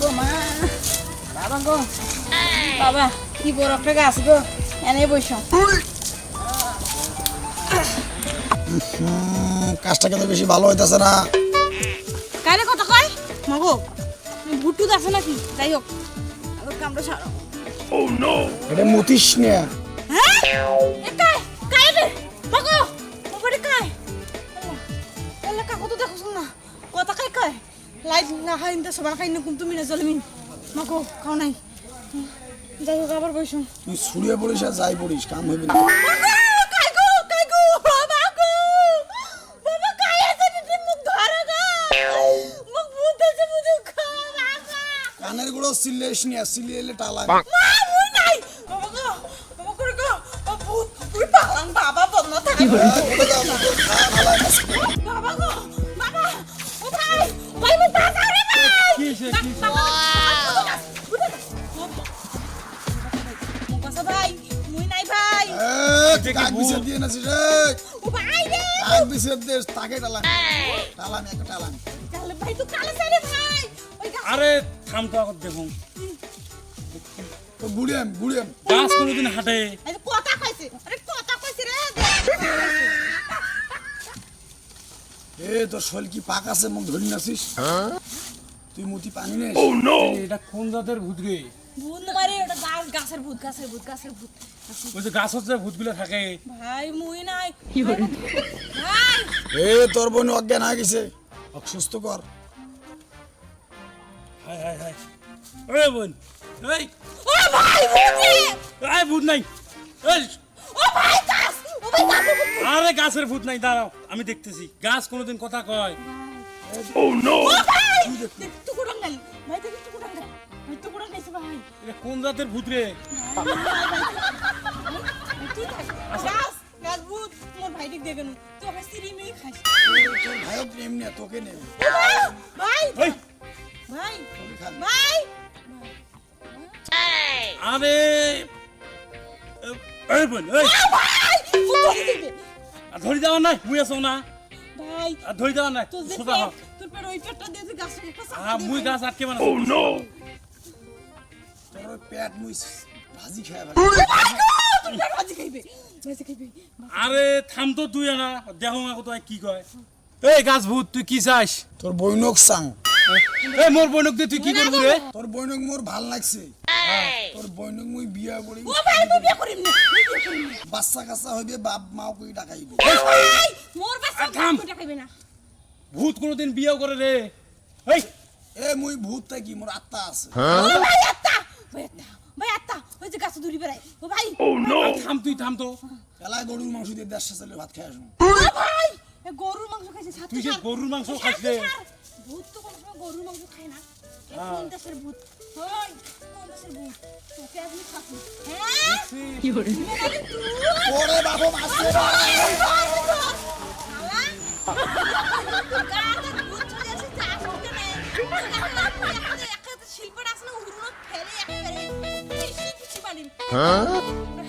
গো মা। বাবা গো। বাবা কি বড় একটা গাছ গো। এনে বইস হুম, কাজটা কিন্তু বেশি ভালো হইতাছে না। কাইলে কথা কয়? মাগো ভুটুত আছে নাকি? যাই হোক আবার কামড়া সারো। এটা মতিস হ্যাঁ? মাগো ওপরে কাই? এলা কাকু তো দেখছ না। কথা কাই কাই লাইট না খাই ইন্দা সবার খাই নকুম তুমি না জলমিন মাগো খাও নাই। যাই হোক আবার বইসুম তুই ছুড়িয়ে পড়িস আর যাই পড়িস কাম হইবে না। কাই গো। কাই গো বাবা গো বাবা কাই কাক বিছের দিয়ে নাছিস রে ও ভাই রে! কাক বিছের দে তাকে টালান। টালান একটা টালান। তাহলে ভাই তুই কালে সাইরে ভাই। আরে থাম তো আগত দেখুন। তো বুড়িয়াম বুড়িয়াম। গাছ কোনোদিন হাঁটে। কথা কইছে আরে কথা কইছে রে। এ তোর শৈল কি পাক আছে মুখ ধরি নাছিস তুই মুতি পানি এই, এটা কোন জাতের ভূত রে? ভূত মারে ওটা গাছ গাছের ভূত গাছের ভূত গাছের ভূত। ওই যে গাছ হচ্ছে ভূতগুলো থাকে। ভাই মুই নাই। ভাই এ তোর বোন অজ্ঞান হয়ে গেছে। ওকে সুস্থ কর হায় হায় হায় ওই বোন। এই। ও ভাই ভূত। রে ভূত নাই। এই। ও ভাই গাছ ও ভাই গাছের ভূত আরে গাছের ভূত নাই দাঁড়াও আমি দেখতেছি। গাছ কোনোদিন কথা কয়। ও ভাই। নাই ভাই দেখি টুকুরা নাই। ভাই ভাই? এটা কোন জাতের ভূত রে? তুই থাক গাছ গাছ ভূত মোর ভাই দেখেন তুই আবার সিরি মেয়ে খাস। তোর ভাইও প্রেম নিয়ে তোকে নেবে। ভাই! ভাই! ভাই! ভাই আরে! এই বোন এই! আর ধরি নাই মুই আছো না। ভাই আর ধরি দেওয়া নাই তোর যে সোজা হ। তোর পেট ওই পেটটা দিয়ে যে গাছটা একটা চাপা আহ, মুই। গাছ আটকে মানে তোর পেট মুই ভাজি খাইবে ভাজি খাইবে। আরে থাম তো তুই না দেখো না কোথায় কি কয়। এই গাছ ভূত তুই কি চাস? তোর বৈনক চাং। এই মোর বনক দিয়ে তুই কি করবি রে? তোর বৈনক মোর ভালো লাগছে। তোর বৈনক মুই বিয়া করি ও ভাই মুই বিয়া করিম না বিয়া বাচ্চা কাচ্চা হইবে বাপ মাও কই ডাকাইব। মোর বাচ্চা। না। ভূত কোনোদিন বিয়েও করে রে এই। এ মুই ভূত থাকি মোর আত্মা আছে। ভাই আত্তা ওই যে গাছ দূরি বেড়াই ও ভাই আর থাম তুই থাম তো। এলায় গরুর মাংস দিয়ে দেড়শো চালে ভাত খাই আসুন। ও ভাই এ গরুর মাংস খাইছে তুই যে গরুর মাংস রে ভূত তো কোনো সময় গরুর মাংস খায় না। এ কোন দেশের ভূত? ওই কোন দেশের ভূত? তোকে আজ আমি খাব হ্যাঁ? কি করে ওরে বাবু মাসে শিল্পটা Huh?